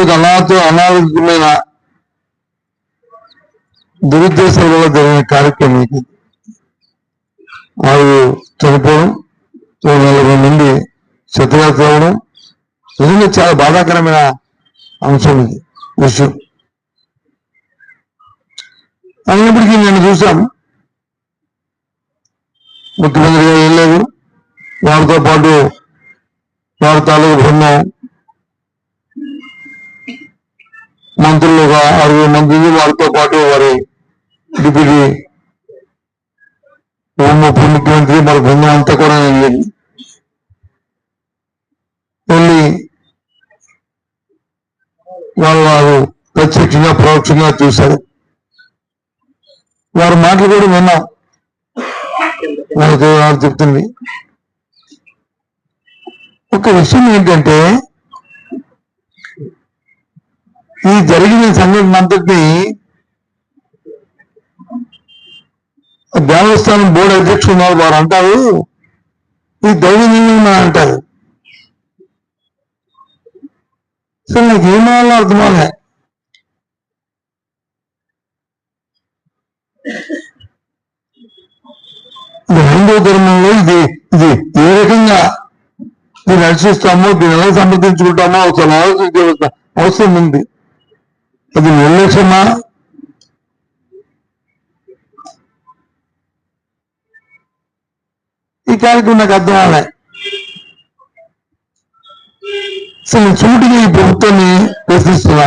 తాలూకు అనాథ అనారోగ్యమైన దురుద్దేశాల వల్ల జరిగిన కార్యక్రమం ఇది ఆరు చనిపోవడం నలభై మంది శతగాత్ర అవడం నిజంగా చాలా బాధాకరమైన అంశం ఇది విషయం. అయినప్పటికీ నేను చూసాం ముఖ్యమంత్రి గారు వెళ్ళలేదు వారితో పాటు వారి తాలూకు బృందం మంత్రులు ఒక ఆరుగురు వారితో పాటు వారి డిప్యూటీ ఉప ముఖ్యమంత్రి మరి బృందం అంతా కూడా వెళ్ళింది వెళ్ళి వాళ్ళు వారు ప్రత్యక్షంగా పరోక్షంగా చూశారు. వారి మాటలు కూడా విన్నాం వాళ్ళకి వారు చెప్తుంది. ఒక విషయం ఏంటంటే ఈ జరిగిన సంఘటన అంతటి దేవస్థానం బోర్డు అధ్యక్షులు ఉన్నారు వారు అంటారు. ఈ దైవ అంటారు. సో నాకు ఏమాలో అర్థమాలే ఇది హైందవ ధర్మంలో ఇది ఇది ఏ రకంగా దీన్ని రక్షిస్తామో దీన్ని ఎలా సమర్థించుకుంటామో అసలు ఆలోచించవలసిన అవసరం ఉంది. అది నిర్లక్ష్యమా? ఈ కార్యక్రమం నాకు అర్థం అవ్వలే అసలు చూటిగా ఈ ప్రభుత్వాన్ని ప్రశ్నిస్తున్నా.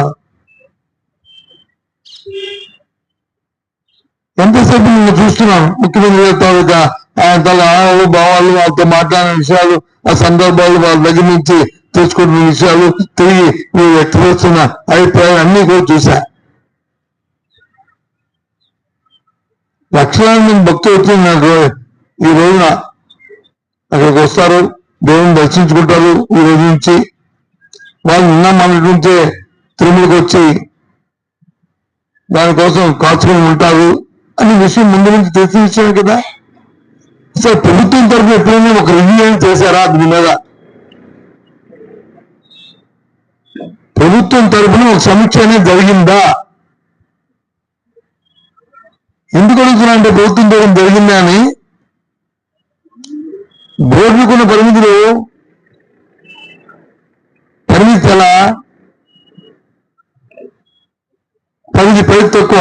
ఎంతసేపు నిన్ను చూస్తున్నాం? ముఖ్యమంత్రి తాలూకా ఆయన తల భావాలు వాళ్ళతో మాట్లాడిన విషయాలు ఆ సందర్భాలు వాళ్ళ దగ్గర నుంచి తెచ్చుకుంటున్న విషయాలు తిరిగి మీరు వ్యక్తపరుస్తున్న అభిప్రాయాలు అన్ని కూడా చూశా. లక్షలాది భక్తి భక్తులు వచ్చిన ఈ రోజున అక్కడికి వస్తారు దేవుని దర్శించుకుంటారు ఈ రోజు నుంచి. వాళ్ళు నిన్న మన నుంచే తిరుమలకి వచ్చి దానికోసం కాచుకొని ఉంటారు అనే విషయం ముందు నుంచి తెలిసిన విషయం కదా. అసలు ప్రభుత్వం తరఫున ఎప్పుడైనా ఒక రివ్యూ అని చేశారా దీని మీద? ప్రభుత్వం తరఫున ఒక సమీక్ష అనేది జరిగిందా? ఎందుకు అడుగుతున్నా అంటే ప్రభుత్వం తరఫున జరిగిందా అని? బోర్డుకున్న పరిమితులు పరిమితి చాలా పరిధి పై తక్కువ.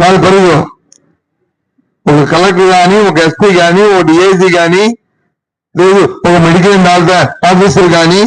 వాళ్ళ పరిధి ఒక కలెక్టర్ కానీ ఒక ఎస్పీ కానీ ఒక డిఐజీ కానీ లేదు ఒక మెడికల్ ఆఫీసర్ కానీ